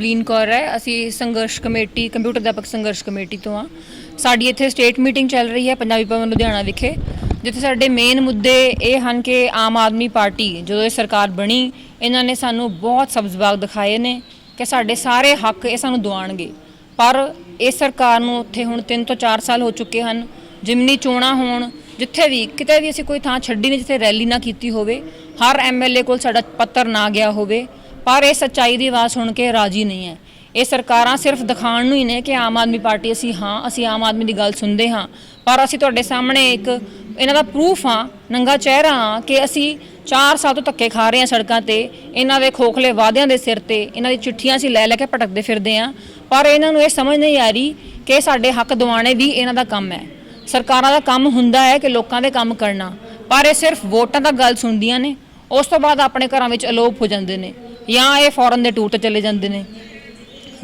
ਗੁਰਲੀਨ ਕੌਰ ਹੈ। ਅਸੀਂ ਸੰਘਰਸ਼ ਕਮੇਟੀ, ਕੰਪਿਊਟਰ ਅਧਿਆਪਕ ਸੰਘਰਸ਼ ਕਮੇਟੀ ਤੋਂ ਆ ਸਾਡੀ ਇੱਥੇ ਸਟੇਟ ਮੀਟਿੰਗ ਚੱਲ ਰਹੀ ਹੈ ਪੰਜਾਬੀ ਭਵਨ ਲੁਧਿਆਣਾ ਵਿਖੇ, ਜਿੱਥੇ ਸਾਡੇ ਮੇਨ ਮੁੱਦੇ ਇਹ ਹਨ ਕਿ ਆਮ ਆਦਮੀ ਪਾਰਟੀ ਜਦੋਂ ਇਹ ਸਰਕਾਰ ਬਣੀ, ਇਹਨਾਂ ਨੇ ਸਾਨੂੰ ਬਹੁਤ ਸਬਜ਼ਬਾਗ ਦਿਖਾਏ ਨੇ ਕਿ ਸਾਡੇ ਸਾਰੇ ਹੱਕ ਇਹ ਸਾਨੂੰ ਦਿਵਾਉਣਗੇ। ਪਰ ਇਹ ਸਰਕਾਰ ਨੂੰ ਉੱਥੇ ਹੁਣ 3 ਤੋਂ 4 ਸਾਲ ਹੋ ਚੁੱਕੇ ਹਨ, ਜਿਮਨੀ ਚੋਣਾਂ ਹੋਣ, ਜਿੱਥੇ ਵੀ ਕਿਤੇ ਵੀ ਅਸੀਂ ਕੋਈ ਥਾਂ ਛੱਡੀ ਨਹੀਂ, ਜਿੱਥੇ ਰੈਲੀ ਨਾ ਕੀਤੀ ਹੋਵੇ, ਹਰ ਐਮਐਲਏ ਕੋਲ ਸਾਡਾ ਪੱਤਰ ਨਾ ਗਿਆ ਹੋਵੇ ਪਰ ਇਹ ਸੱਚਾਈ ਦੀ ਆਵਾਜ਼ ਸੁਣ ਕੇ ਰਾਜੀ ਨਹੀਂ ਹੈ। ਇਹ ਸਰਕਾਰਾਂ ਸਿਰਫ ਦਿਖਾਉਣ ਨੂੰ ਹੀ ਨੇ ਕਿ ਆਮ ਆਦਮੀ ਪਾਰਟੀ ਅਸੀਂ ਹਾਂ, ਅਸੀਂ ਆਮ ਆਦਮੀ ਦੀ ਗੱਲ ਸੁਣਦੇ ਹਾਂ। ਪਰ ਅਸੀਂ ਤੁਹਾਡੇ ਸਾਹਮਣੇ ਇੱਕ ਇਹਨਾਂ ਦਾ ਪ੍ਰੂਫ ਹਾਂ, ਨੰਗਾ ਚਿਹਰਾ ਹਾਂ ਕਿ ਅਸੀਂ 4 ਸਾਲ ਤੋਂ ਧੱਕੇ ਖਾ ਰਹੇ ਹਾਂ ਸੜਕਾਂ ਤੇ। ਇਹਨਾਂ ਦੇ ਖੋਖਲੇ ਵਾਅਦਿਆਂ ਦੇ ਸਿਰ ਤੇ, ਇਹਨਾਂ ਦੀ ਚਿੱਠੀਆਂ ਅਸੀਂ ਲੈ ਲੈ ਕੇ ਭਟਕਦੇ ਫਿਰਦੇ ਹਾਂ। ਪਰ ਇਹਨਾਂ ਨੂੰ ਇਹ ਸਮਝ ਨਹੀਂ ਆ ਰਹੀ ਕਿ ਸਾਡੇ ਹੱਕ ਦਿਵਾਣੇ ਵੀ ਇਹਨਾਂ ਦਾ ਕੰਮ ਹੈ। ਸਰਕਾਰਾਂ ਦਾ ਕੰਮ ਹੁੰਦਾ ਹੈ ਕਿ ਲੋਕਾਂ ਦੇ ਕੰਮ ਕਰਨਾ। ਪਰ ਇਹ ਸਿਰਫ ਵੋਟਾਂ ਦਾ ਗੱਲ ਸੁਣਦੀਆਂ ਨੇ। ਉਸ ਤੋਂ ਬਾਅਦ ਆਪਣੇ ਘਰਾਂ ਵਿੱਚ ਅਲੋਪ ਹੋ ਜਾਂਦੇ ਨੇ। ਜਾਂ ਇਹ ਫੋਰਨ ਦੇ ਟੂਰ ਤੇ ਚਲੇ ਜਾਂਦੇ ਨੇ।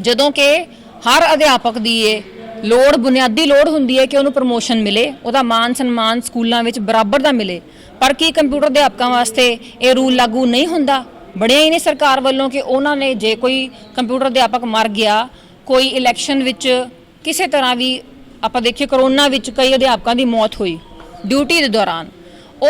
ਜਦੋਂ ਕਿ ਹਰ ਅਧਿਆਪਕ ਦੀ ਇਹ ਲੋੜ, ਬੁਨਿਆਦੀ ਲੋੜ ਹੁੰਦੀ ਹੈ ਕਿ ਉਹਨੂੰ ਪ੍ਰਮੋਸ਼ਨ ਮਿਲੇ, ਉਹਦਾ ਮਾਨ ਸਨਮਾਨ ਸਕੂਲਾਂ ਵਿੱਚ ਬਰਾਬਰ ਦਾ ਮਿਲੇ। ਪਰ ਕੀ ਕੰਪਿਊਟਰ ਅਧਿਆਪਕਾਂ ਵਾਸਤੇ ਇਹ ਰੂਲ ਲਾਗੂ ਨਹੀਂ ਹੁੰਦਾ? ਬੜਿਆ ਹੀ ਨੇ ਸਰਕਾਰ ਵੱਲੋਂ ਕਿ ਉਹਨਾਂ ਨੇ ਜੇ ਕੋਈ ਕੰਪਿਊਟਰ ਅਧਿਆਪਕ ਮਰ ਗਿਆ, ਕੋਈ ਇਲੈਕਸ਼ਨ ਵਿੱਚ ਕਿਸੇ ਤਰ੍ਹਾਂ ਵੀ ਆਪਾਂ ਦੇਖੀਏ ਕਰੋਨਾ ਵਿੱਚ ਕਈ ਅਧਿਆਪਕਾਂ ਦੀ ਮੌਤ ਹੋਈ ਡਿਊਟੀ ਦੇ ਦੌਰਾਨ।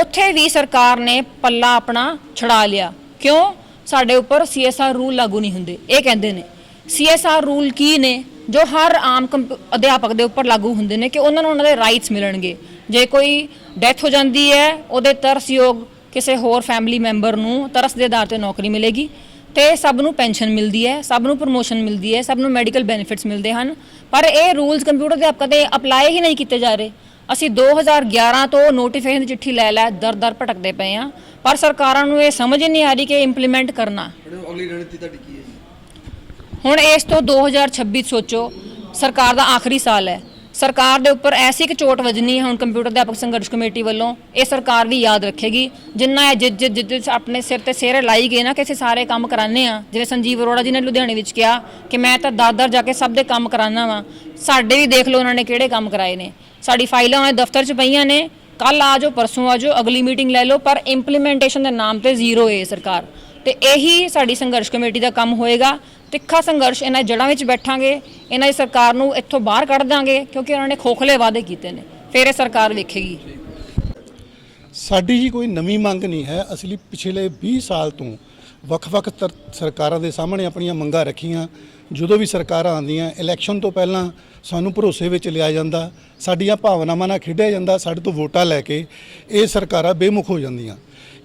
ਉੱਥੇ ਵੀ ਸਰਕਾਰ ਨੇ ਪੱਲਾ ਆਪਣਾ ਛੜਾ ਲਿਆ। ਕਿਉਂ? ਸਾਡੇ ਉੱਪਰ ਸੀਐਸਆਰ ਰੂਲ ਲਾਗੂ ਨਹੀਂ ਹੁੰਦੇ। ਇਹ ਕਹਿੰਦੇ ਨੇ ਸੀਐਸਆਰ ਰੂਲ ਕੀ ਨੇ? ਜੋ ਹਰ ਆਮ ਕੰਪ- ਅਧਿਆਪਕ ਦੇ ਉੱਪਰ ਲਾਗੂ ਹੁੰਦੇ ਨੇ ਕਿ ਉਹਨਾਂ ਨੂੰ ਉਹਨਾਂ ਦੇ ਰਾਈਟਸ ਮਿਲਣਗੇ। ਜੇ ਕੋਈ ਡੈਥ ਹੋ ਜਾਂਦੀ ਹੈ, ਉਹਦੇ ਤਰਸਯੋਗ ਕਿਸੇ ਹੋਰ ਫੈਮਿਲੀ ਮੈਂਬਰ ਨੂੰ ਤਰਸ ਦੇ ਆਧਾਰ ਤੇ ਨੌਕਰੀ ਮਿਲੇਗੀ ਤੇ ਸਭ ਨੂੰ ਪੈਨਸ਼ਨ ਮਿਲਦੀ ਹੈ, ਸਭ ਨੂੰ ਪ੍ਰਮੋਸ਼ਨ ਮਿਲਦੀ ਹੈ, ਸਭ ਨੂੰ ਮੈਡੀਕਲ ਬੈਨੀਫਿਟਸ ਮਿਲਦੇ ਹਨ। ਪਰ ਇਹ ਰੂਲਸ ਕੰਪਿਊਟਰ ਦੇ ਅਧਿਆਪਕਾਂ ਤੇ ਅਪਲਾਈ ਹੀ ਨਹੀਂ ਕੀਤੇ ਜਾ ਰਹੇ। ਅਸੀਂ 2011 ਤੋਂ ਨੋਟੀਫਿਕੇਸ਼ਨ ਦੀ ਚਿੱਠੀ ਲੈ ਲੈ ਦਰ ਦਰ ਭਟਕਦੇ ਪਏ ਆ ਪਰ ਸਰਕਾਰਾਂ ਨੂੰ ਇਹ ਸਮਝ ਹੀ ਨਹੀਂ ਆ ਰਹੀ ਕਿ ਇੰਪਲੀਮੈਂਟ ਕਰਨਾ। ਅਗਲੀ ਰਣਨੀਤੀ ਤੁਹਾਡੀ ਕੀ ਹੈ ਜੀ? ਹੁਣ ਇਸ ਤੋਂ 2026 ਸੋਚੋ ਸਰਕਾਰ ਦਾ ਆਖਰੀ ਸਾਲ ਹੈ। ਸਰਕਾਰ ਦੇ ਉੱਪਰ ਐਸੀ ਇੱਕ ਚੋਟ ਵੱਜਣੀ ਹੈ ਹੁਣ ਕੰਪਿਊਟਰ ਅਧਿਆਪਕ ਸੰਘਰਸ਼ ਕਮੇਟੀ ਵੱਲੋਂ ਇਹ ਸਰਕਾਰ ਵੀ ਯਾਦ ਰੱਖੇਗੀ। ਜਿੰਨਾ ਇਹ ਜਿੱਦ ਜਿੱਦ ਆਪਣੇ ਸਿਰ ਤੇ ਸਿਹਰੇ ਲਾਈ ਗਏ ਨਾ ਕਿ ਅਸੀਂ ਸਾਰੇ ਕੰਮ ਕਰਾਣੇ ਆ ਜਿਵੇਂ ਸੰਜੀਵ ਅਰੋੜਾ ਜੀ ਨੇ ਲੁਧਿਆਣੇ ਵਿੱਚ ਕਿਹਾ ਕਿ ਮੈਂ ਤਾਂ ਦਰ-ਦਰ ਜਾ ਕੇ ਸਭ ਦੇ ਕੰਮ ਕਰਾਣਾ ਵਾਂ। ਸਾਡੇ ਵੀ ਦੇਖ ਲਓ ਉਹਨਾਂ ਨੇ ਕਿਹੜੇ ਕੰਮ ਕਰਾਏ ਨੇ। ਸਾਡੀ ਫਾਈਲਾਂ ਉਹਨਾਂ ਦੇ ਦਫ਼ਤਰ 'ਚ ਪਈਆਂ ਨੇ। ਕੱਲ ਆ ਜਾਓ, ਪਰਸੋਂ ਆ ਜਾਓ, ਅਗਲੀ ਮੀਟਿੰਗ ਲੈ ਲਓ, ਪਰ ਇੰਪਲੀਮੈਂਟੇਸ਼ਨ ਦੇ ਨਾਮ ਤੇ ਜ਼ੀਰੋ ਹੈ ਸਰਕਾਰ। ਤੇ ਇਹੀ ਸਾਡੀ ਸੰਘਰਸ਼ ਕਮੇਟੀ ਦਾ ਕੰਮ ਹੋਏਗਾ। ਤਿੱਖਾ ਸੰਘਰਸ਼ ਇਹਨਾਂ ਜੜ੍ਹਾਂ ਵਿੱਚ ਬੈਠਾਂਗੇ, ਇਹਨਾਂ ਦੀ ਸਰਕਾਰ ਨੂੰ ਇੱਥੋਂ ਬਾਹਰ ਕੱਢ ਦਾਂਗੇ, ਕਿਉਂਕਿ ਉਹਨਾਂ ਨੇ ਖੋਖਲੇ ਵਾਅਦੇ ਕੀਤੇ ਨੇ। ਫਿਰ ਇਹ ਸਰਕਾਰ ਵੇਖੇਗੀ। ਸਾਡੀ ਜੀ ਕੋਈ ਨਵੀਂ ਮੰਗ ਨਹੀਂ ਹੈ। ਅਸਲੀ ਪਿਛਲੇ 20 ਸਾਲ ਤੋਂ ਵੱਖ-ਵੱਖ ਤਰ- ਸਰਕਾਰਾਂ ਦੇ ਸਾਹਮਣੇ ਆਪਣੀਆਂ ਮੰਗਾਂ ਰੱਖੀਆਂ। ਜਦੋਂ ਵੀ ਸਰਕਾਰਾਂ ਆਉਂਦੀਆਂ ਇਲੈਕਸ਼ਨ ਤੋਂ ਪਹਿਲਾਂ ਸਾਨੂੰ ਭਰੋਸੇ ਵਿੱਚ ਲਿਆ ਜਾਂਦਾ, ਸਾਡੀਆਂ ਭਾਵਨਾਵਾਂ ਨਾਲ ਖੇਡਿਆ ਜਾਂਦਾ, ਸਾਡੇ ਤੋਂ ਵੋਟਾਂ ਲੈ ਕੇ ਇਹ ਸਰਕਾਰਾਂ ਬੇਮੁਖ ਹੋ ਜਾਂਦੀਆਂ।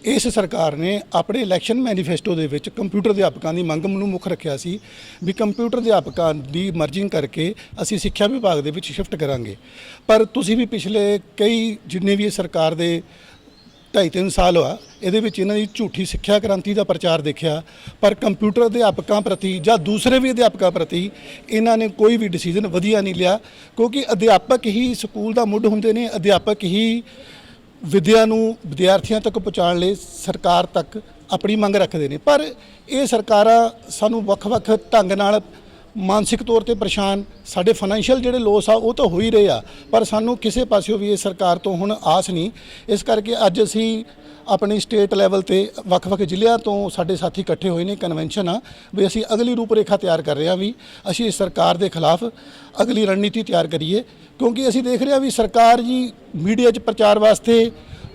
ਇਸ ਸਰਕਾਰ ਨੇ ਆਪਣੇ ਇਲੈਕਸ਼ਨ ਮੈਨੀਫੈਸਟੋ ਦੇ ਵਿੱਚ ਕੰਪਿਊਟਰ ਅਧਿਆਪਕਾਂ ਦੀ ਮੰਗ ਨੂੰ ਮੁੱਖ ਰੱਖਿਆ ਸੀ ਵੀ ਕੰਪਿਊਟਰ ਅਧਿਆਪਕਾਂ ਦੀ ਮਰਜਿੰਗ ਕਰਕੇ ਅਸੀਂ ਸਿੱਖਿਆ ਵਿਭਾਗ ਦੇ ਵਿੱਚ ਸ਼ਿਫਟ ਕਰਾਂਗੇ। ਪਰ ਤੁਸੀਂ ਵੀ ਪਿਛਲੇ ਕਈ ਜਿੰਨੇ ਵੀ ਸਰਕਾਰ ਦੇ ਢਾਈ ਤਿੰਨ ਸਾਲ ਹੋਆ, ਇਹਦੇ ਵਿੱਚ ਇਹਨਾਂ ਦੀ ਝੂਠੀ ਸਿੱਖਿਆ ਕ੍ਰਾਂਤੀ ਦਾ ਪ੍ਰਚਾਰ ਦੇਖਿਆ, ਪਰ ਕੰਪਿਊਟਰ ਅਧਿਆਪਕਾਂ ਪ੍ਰਤੀ ਜਾਂ ਦੂਸਰੇ ਵੀ ਅਧਿਆਪਕਾਂ ਪ੍ਰਤੀ ਇਹਨਾਂ ਨੇ ਕੋਈ ਵੀ ਡਿਸੀਜਨ ਵਧੀਆ ਨਹੀਂ ਲਿਆ, ਕਿਉਂਕਿ ਅਧਿਆਪਕ ਹੀ ਸਕੂਲ ਦਾ ਮੁੱਢ ਹੁੰਦੇ ਨੇ, ਅਧਿਆਪਕ ਹੀ ਵਿਦਿਆ ਨੂੰ ਵਿਦਿਆਰਥੀਆਂ ਤੱਕ ਪਹੁੰਚਾਉਣ ਲਈ ਸਰਕਾਰ ਤੱਕ ਆਪਣੀ ਮੰਗ ਰੱਖਦੇ ਨੇ। ਪਰ ਇਹ ਸਰਕਾਰਾਂ ਸਾਨੂੰ ਵੱਖ-ਵੱਖ ਢੰਗ ਨਾਲ ਮਾਨਸਿਕ ਤੌਰ ਤੇ ਪਰੇਸ਼ਾਨ, ਸਾਡੇ ਫਾਈਨੈਂਸ਼ੀਅਲ ਜਿਹੜੇ ਲੋਸ ਆ, ਉਹ ਤਾਂ ਹੋ ਹੀ ਰਹੇ ਆ, ਪਰ ਸਾਨੂੰ ਕਿਸੇ ਪਾਸਿਓਂ ਵੀ ਇਹ ਸਰਕਾਰ ਤੋਂ ਹੁਣ ਆਸ ਨਹੀਂ। ਇਸ ਕਰਕੇ ਅੱਜ ਅਸੀਂ ਆਪਣੀ ਸਟੇਟ ਲੈਵਲ ਤੇ ਵੱਖ-ਵੱਖ ਜ਼ਿਲ੍ਹਿਆਂ ਤੋਂ ਸਾਡੇ ਸਾਥੀ ਇਕੱਠੇ ਹੋਏ ਨੇ ਕਨਵੈਨਸ਼ਨ ਆ, ਵੀ ਅਸੀਂ ਅਗਲੀ ਰੂਪਰੇਖਾ ਤਿਆਰ ਕਰ ਰਹੇ ਹਾਂ ਵੀ ਅਸੀਂ ਇਸ ਸਰਕਾਰ ਦੇ ਖਿਲਾਫ ਅਗਲੀ ਰਣਨੀਤੀ ਤਿਆਰ ਕਰੀਏ, ਕਿਉਂਕਿ ਅਸੀਂ ਦੇਖ ਰਹੇ ਹਾਂ ਵੀ ਸਰਕਾਰ ਜੀ ਮੀਡੀਆ 'ਚ ਪ੍ਰਚਾਰ ਵਾਸਤੇ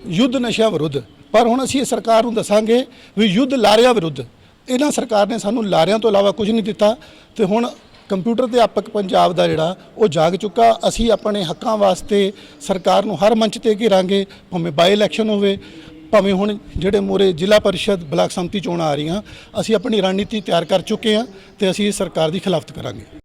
ਯੁੱਧ ਨਸ਼ਿਆਂ ਵਿਰੁੱਧ, ਪਰ ਹੁਣ ਅਸੀਂ ਇਹ ਸਰਕਾਰ ਨੂੰ ਦੱਸਾਂਗੇ ਵੀ ਯੁੱਧ ਲਾਰਿਆਂ ਵਿਰੁੱਧ। ਇਹਨਾਂ ਸਰਕਾਰ ਨੇ ਸਾਨੂੰ ਲਾਰਿਆਂ ਤੋਂ ਇਲਾਵਾ ਕੁਝ ਨਹੀਂ ਦਿੱਤਾ ਤੇ ਹੁਣ ਕੰਪਿਊਟਰ ਅਧਿਆਪਕ ਪੰਜਾਬ ਦਾ ਜਿਹੜਾ, ਉਹ ਜਾਗ ਚੁੱਕਾ। ਅਸੀਂ ਆਪਣੇ ਹੱਕਾਂ ਵਾਸਤੇ ਸਰਕਾਰ ਨੂੰ ਹਰ ਮੰਚ ਤੇ ਘੇਰਾਂਗੇ, ਭਾਵੇਂ ਬਾਈ ਇਲੈਕਸ਼ਨ ਹੋਵੇ, ਭਾਵੇਂ ਹੁਣ ਜਿਹੜੇ ਮੂਰੇ ਜ਼ਿਲ੍ਹਾ ਪਰਿਸ਼ਦ ਬਲਾਕ ਸੰਮਤੀ ਚੋਣਾਂ ਆ ਰਹੀਆਂ, ਅਸੀਂ ਆਪਣੀ ਰਣਨੀਤੀ ਤਿਆਰ ਕਰ ਚੁੱਕੇ ਹਾਂ ਤੇ ਅਸੀਂ ਸਰਕਾਰ ਦੀ ਖਿਲਾਫਤ ਕਰਾਂਗੇ।